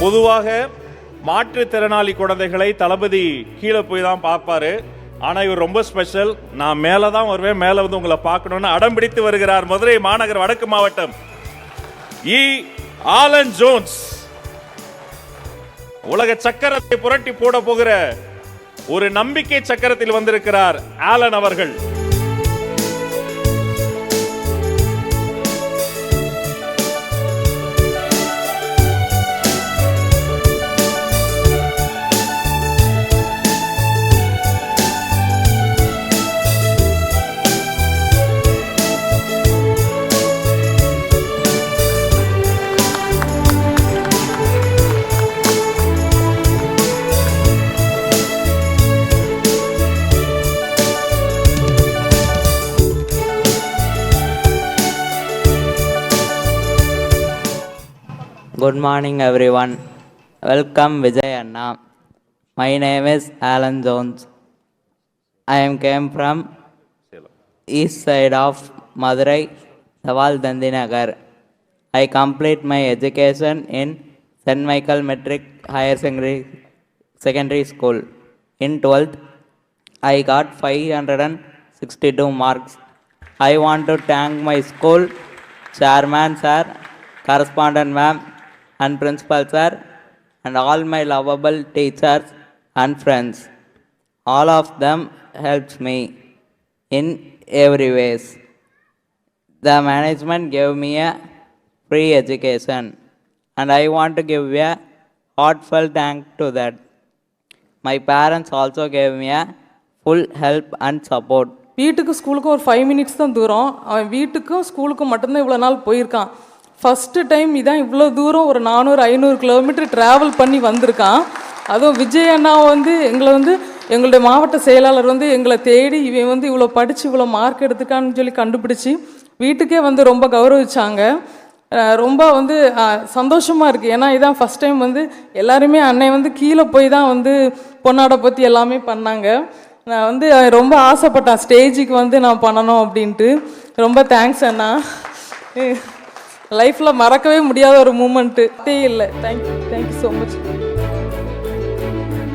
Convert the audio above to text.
பொதுவாக மாற்றுத்திறனாளி குழந்தைகளை தளபதி கீழே போய் தான் பார்ப்பாரு. ஆனால் இவர் ரொம்ப ஸ்பெஷல் நான் மேலே தான் வருவேன் மேலே வந்து உங்களை பார்க்கணும்னு அடம் பிடித்து வருகிறார் மதுரை மாநகர் வடக்கு மாவட்டம். இ. Allan Jones. உலக சக்கரத்தை புரட்டி போட போகிற ஒரு நம்பிக்கை சக்கரத்தில் வந்திருக்கிறார் ஆலன் அவர்கள். Good morning, everyone. Welcome, Vijay Anna. My name is Alan Jones. I am came from east side of Madurai, Saval Dandinagar. I complete my education in St. Michael Metric Higher Secondary, Secondary School. In 12th, I got 562 marks. I want to thank my school, chairman sir, correspondent ma'am, and principal sir, and all my lovable teachers and friends. All of them helped me in every ways. The management gave me a free education, and I want to give a heartfelt thank to that. My parents also gave me a full help and support. வீட்டுக்கு ஸ்கூலுக்கும் ஒரு five minutes தான் தூரம் அவன் வீட்டுக்கும் ஸ்கூலுக்கும் மட்டும்தான் இவ்வளோ நாள் போயிருக்கான் ஃபஸ்ட்டு டைம் இதான் இவ்வளோ தூரம் ஒரு நானூறு ஐநூறு கிலோமீட்டர் ட்ராவல் பண்ணி வந்திருக்கான். அதுவும் விஜய் அண்ணா வந்து எங்களை வந்து எங்களுடைய மாவட்ட செயலாளர் வந்து எங்களை தேடி இவன் வந்து இவ்வளோ படித்து இவ்வளோ மார்க் எடுத்துக்கான்னு சொல்லி கண்டுபிடிச்சி வீட்டுக்கே வந்து ரொம்ப கௌரவிச்சாங்க. ரொம்ப வந்து சந்தோஷமாக இருக்குது ஏன்னா இதான் ஃபஸ்ட் டைம் வந்து எல்லாருமே அன்னை வந்து கீழே போய் தான் வந்து பொன்னாடை பற்றி எல்லாமே பண்ணாங்க. நான் வந்து ரொம்ப ஆசைப்பட்டேன். ஸ்டேஜுக்கு வந்து நான் பண்ணணும் அப்படின்ட்டு. ரொம்ப தேங்க்ஸ் அண்ணா. லைஃப்பில் மறக்கவே முடியாத ஒரு மூமெண்ட்டு இல்லை தேங்க்யூ தேங்க்யூ ஸோ மச்